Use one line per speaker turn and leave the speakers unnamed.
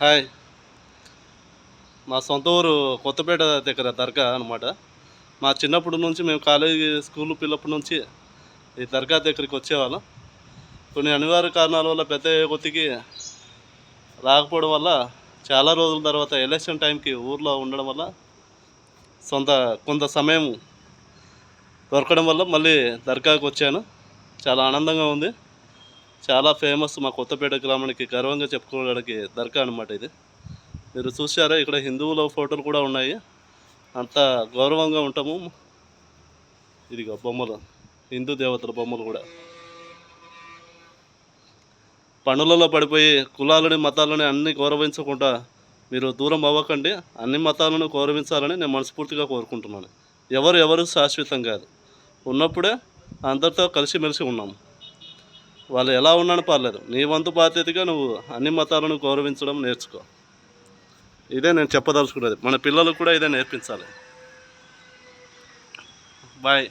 Hi. మా సొంత ఊరు కొత్తపేట దగ్గర దర్గా అనమాట మా చిన్నప్పటి నుంచి మేము కాలేజీ స్కూల్ పిల్లప్పటి నుంచి ఈ దర్గా దగ్గరికి వచ్చేవాళ్ళం. కొన్ని అనివార్య కారణాల వల్ల పెద్ద కొద్దికి రాకపోవడం వల్ల చాలా రోజుల తర్వాత ఎలక్షన్ టైంకి ఊర్లో ఉండడం వల్ల సొంత కొంత సమయం దొరకడం వల్ల మళ్ళీ దర్గాకి వచ్చాను. చాలా ఆనందంగా ఉంది. చాలా ఫేమస్ మా కొత్తపేట గ్రామానికి గర్వంగా చెప్పుకోవడానికి దర్గా అనమాట ఇది. మీరు చూసారా ఇక్కడ హిందువుల ఫోటోలు కూడా ఉన్నాయి. అంత గౌరవంగా ఉంటాము. ఇదిగో బొమ్మలు. హిందూ దేవతల బొమ్మలు కూడా. పనులలో పడిపోయి కులాలని మతాలని అన్ని గౌరవించకుండా మీరు దూరం అవ్వకండి. అన్ని మతాలను గౌరవించాలని నేను మనస్ఫూర్తిగా కోరుకుంటున్నాను. ఎవరు ఎవరు శాశ్వతం కాదు. ఉన్నప్పుడే అందరితో కలిసిమెలిసి ఉన్నాము. వాళ్ళు ఎలా ఉన్నాను పర్లేదు. నీ వంతు బాధ్యతగా నువ్వు అన్ని మతాలను గౌరవించడం నేర్చుకో. ఇదే నేను చెప్పదలుచుకున్నది. మన పిల్లలకు కూడా ఇదే నేర్పించాలి. బాయ్